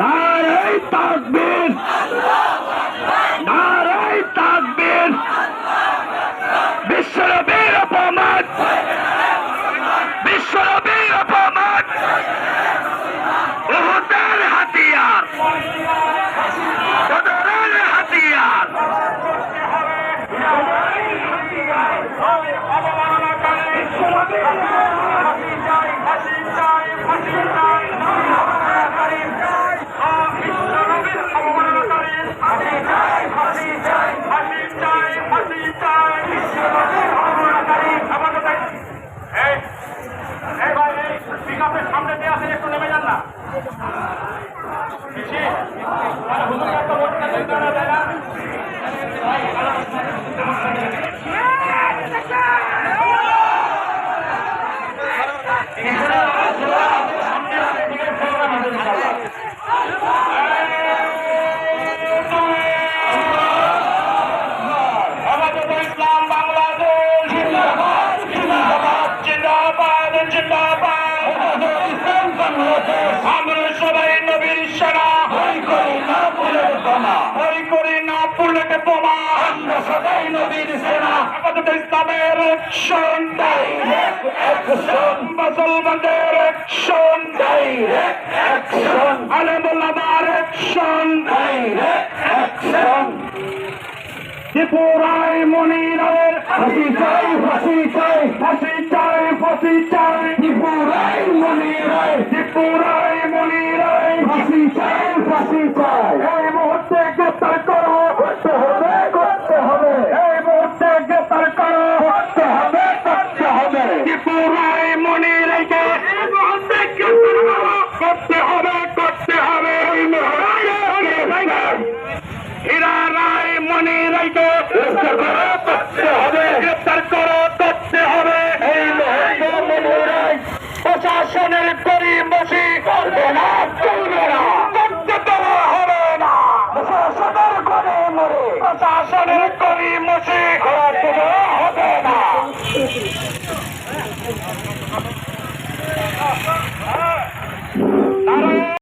নারাই তাকবীর নারাই তাকবীর বিশ্বনবীর অপমান বিশ্বনবীর অপমান উহুদের হাতিয়ার বদরের হাতিয়ার বিশ্বনবীর সামনে দিয়ে আসেন একটু নেমে যান না মানে অ্যাকশন ডাইরেক্ট অ্যাকশন মুসলমানদের অ্যাকশন ডাইরেক্ট অ্যাকশন আলমুল্লামার অ্যাকশন ডাইরেক্ট অ্যাকশন ত্রিপুরায় মনিরের ফাঁসি চাই ফাঁসি চাই ফাঁসি চাই ফাঁসি চাই ত্রিপুরায় মনিরের ত্রিপুরায় মনিরের ফাঁসি চাই ফাঁসি চাই এই মুহূর্তে খুনিরাইকে গ্রেফতার করো করতে হবে গ্রেফতার করো করতে হবে এই মহারাজ প্রশাসনের করিম বসি করবে না চলবে না করতে দেওয়া হবে না প্রশাসনের করিম মরে প্রশাসনের করিম বসি করতে দেওয়া হবে না নারায়ণ